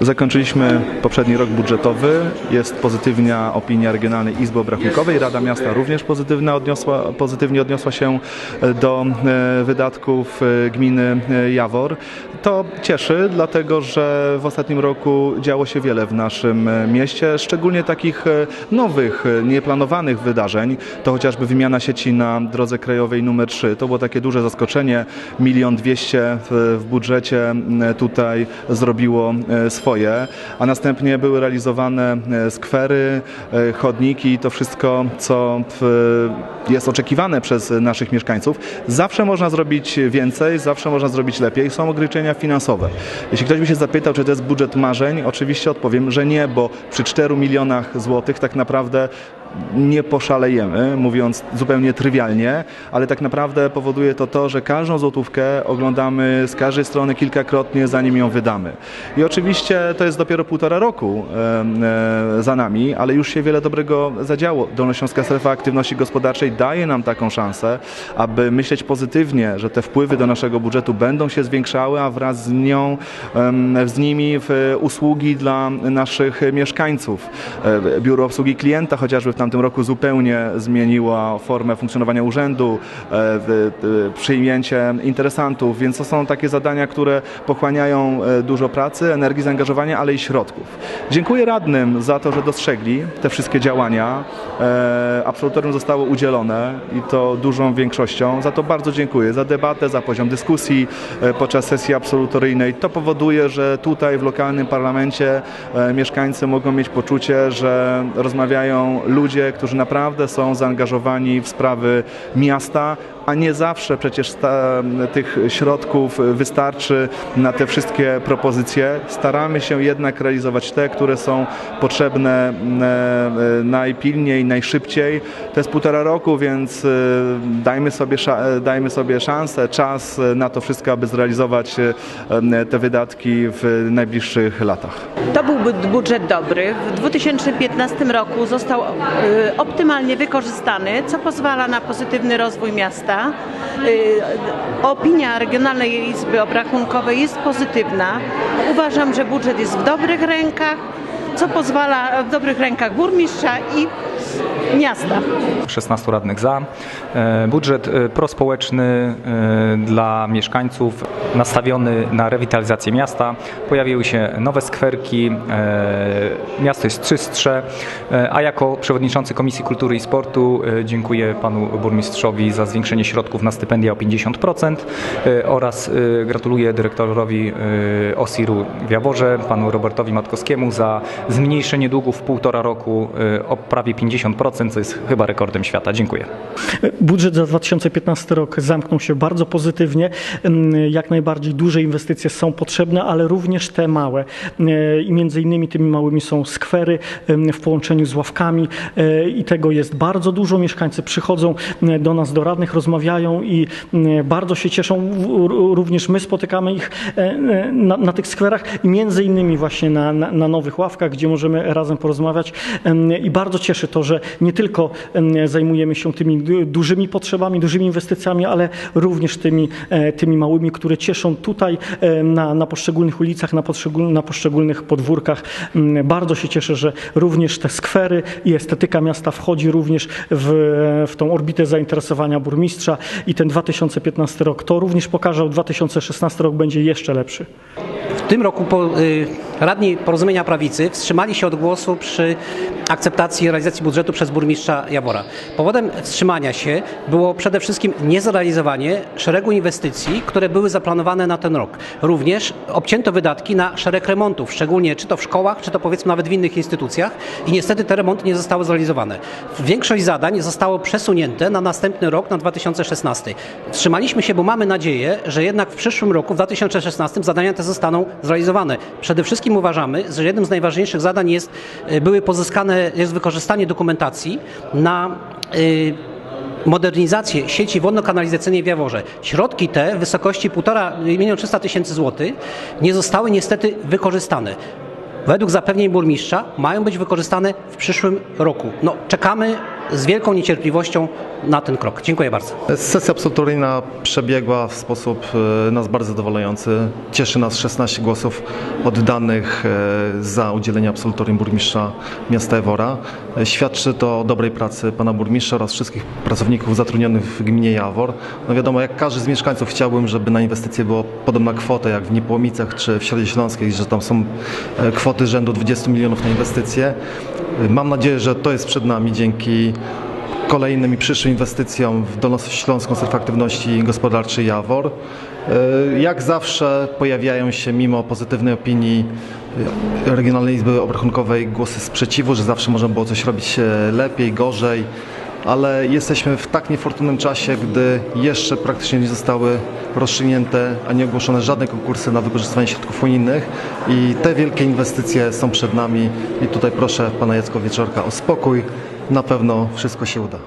Zakończyliśmy poprzedni rok budżetowy. Jest pozytywna opinia Regionalnej Izby Obrachunkowej. Rada Miasta również pozytywna odniosła, pozytywnie odniosła się do e, wydatków e, gminy e, Jawor. To cieszy, dlatego że w ostatnim roku działo się wiele w naszym e, mieście, szczególnie takich e, nowych, e, nieplanowanych wydarzeń. To chociażby wymiana sieci na drodze krajowej numer 3. To było takie duże zaskoczenie. Milion dwieście w, budżecie tutaj zrobiło e, swoje, a następnie były realizowane e, skwery, e, chodniki, to wszystko, co jest oczekiwane przez naszych mieszkańców. Zawsze można zrobić więcej, zawsze można zrobić lepiej. Są ograniczenia finansowe. Jeśli ktoś by się zapytał, czy to jest budżet marzeń, oczywiście odpowiem, że nie, bo przy 4 milionach złotych tak naprawdę nie poszalejemy, mówiąc zupełnie trywialnie, ale tak naprawdę powoduje to to, że każdą złotówkę oglądamy z każdej strony kilkakrotnie, zanim ją wydamy. I oczywiście to jest dopiero półtora roku e, e, za nami, ale już się wiele dobrego zadziało. Dolnośląska Strefa Aktywności Gospodarczej daje nam taką szansę, aby myśleć pozytywnie, że te wpływy do naszego budżetu będą się zwiększały, a wraz z nią, z nimi w usługi dla naszych mieszkańców. E, Biuro Obsługi Klienta chociażby w tamtym roku zupełnie zmieniło formę funkcjonowania urzędu, e, e, przyjęcie interesantów, więc to są takie zadania, które pochłaniają e, dużo pracy, energii, zaangażowania, ale i środków. Dziękuję radnym za to, że dostrzegli te wszystkie działania. Absolutorium zostało udzielone i to dużą większością. Za to bardzo dziękuję, za debatę, za poziom dyskusji podczas sesji absolutoryjnej. To powoduje, że tutaj w lokalnym parlamencie mieszkańcy mogą mieć poczucie, że rozmawiają ludzie, którzy naprawdę są zaangażowani w sprawy miasta, a nie zawsze przecież sta, tych środków wystarczy na te wszystkie propozycje. Staramy się jednak realizować te, które są potrzebne m, e, najpilniej, najszybciej. To jest półtora roku, więc e, dajmy sobie, e, dajmy sobie szansę, czas e, na to wszystko, aby zrealizować e, te wydatki w najbliższych latach. To był bud- budżet dobry. W 2015 roku został optymalnie wykorzystany, co pozwala na pozytywny rozwój miasta. Y, Opinia Regionalnej Izby Obrachunkowej jest pozytywna. Uważam, że budżet jest w dobrych rękach, co pozwala w dobrych rękach burmistrza i miasta. 16 radnych za. E, Budżet e, prospołeczny e, dla mieszkańców, nastawiony na rewitalizację miasta. Pojawiły się nowe skwerki, miasto jest czystsze, a jako przewodniczący Komisji Kultury i Sportu dziękuję panu burmistrzowi za zwiększenie środków na stypendia o 50% e, oraz gratuluję dyrektorowi OSIR-u w Jaworze, panu Robertowi Matkowskiemu za zmniejszenie długów w półtora roku o prawie 50%, co jest chyba rekordem świata. Dziękuję. Budżet za 2015 rok zamknął się bardzo pozytywnie. Ym, Jak najbardziej duże inwestycje są potrzebne, ale również te małe. Yy, I między innymi tymi małymi są skwery ym, w połączeniu z ławkami i tego jest bardzo dużo. Mieszkańcy przychodzą do nas, do radnych, rozmawiają i bardzo się cieszą. Również my spotykamy ich yy, yy, na, na tych skwerach i między innymi właśnie na, na, na nowych ławkach, gdzie możemy razem porozmawiać. I bardzo cieszy to, że nie tylko ym, zajmujemy się tymi du- dużymi potrzebami, dużymi inwestycjami, ale również tymi, e, tymi małymi, które cieszą tutaj e, na, na poszczególnych ulicach, na, poszczegól, na poszczególnych podwórkach. Bardzo się cieszę, że również te skwery i estetyka miasta wchodzi również w, w tą orbitę zainteresowania burmistrza i ten 2015 rok to również pokaże, 2016 rok będzie jeszcze lepszy. W tym roku po, y, radni Porozumienia Prawicy wstrzymali się od głosu przy akceptacji realizacji budżetu przez burmistrza Jawora. Powodem wstrzymania się było przede wszystkim niezrealizowanie szeregu inwestycji, które były zaplanowane na ten rok. Również obcięto wydatki na szereg remontów, szczególnie czy to w szkołach, czy to powiedzmy nawet w innych instytucjach i niestety te remonty nie zostały zrealizowane. Większość zadań zostało przesunięte na następny rok, na 2016. Wstrzymaliśmy się, bo mamy nadzieję, że jednak w przyszłym roku, w 2016 zadania te zostaną zrealizowane. Przede wszystkim uważamy, że jednym z najważniejszych zadań jest, y, były pozyskane, jest wykorzystanie dokumentacji na y, modernizację sieci wodno-kanalizacyjnej w Jaworze. Środki te w wysokości 1,5 miliona 300 tysięcy złotych nie zostały niestety wykorzystane. Według zapewnień burmistrza mają być wykorzystane w przyszłym roku. No, czekamy z wielką niecierpliwością na ten krok. Dziękuję bardzo. Sesja absolutoryjna przebiegła w sposób e, nas bardzo zadowalający. Cieszy nas 16 głosów oddanych e, za udzielenie absolutorium burmistrza miasta Ewora. E, Świadczy to o dobrej pracy pana burmistrza oraz wszystkich pracowników zatrudnionych w gminie Jawor. No wiadomo, jak każdy z mieszkańców chciałbym, żeby na inwestycje było podobna kwota jak w Niepołomicach czy w Środzie Śląskiej, że tam są kwoty rzędu 20 milionów na inwestycje. Mam nadzieję, że to jest przed nami dzięki kolejnym i przyszłym inwestycjom w Dolnośląską Strefę Aktywności Gospodarczej Jawor. E, Jak zawsze pojawiają się mimo pozytywnej opinii e, Regionalnej Izby Obrachunkowej głosy sprzeciwu, że zawsze można było coś robić e, lepiej, gorzej, ale jesteśmy w tak niefortunnym czasie, gdy jeszcze praktycznie nie zostały rozstrzygnięte ani ogłoszone żadne konkursy na wykorzystywanie środków unijnych i te wielkie inwestycje są przed nami i tutaj proszę pana Jacka Wieczorka o spokój. Na pewno wszystko się uda.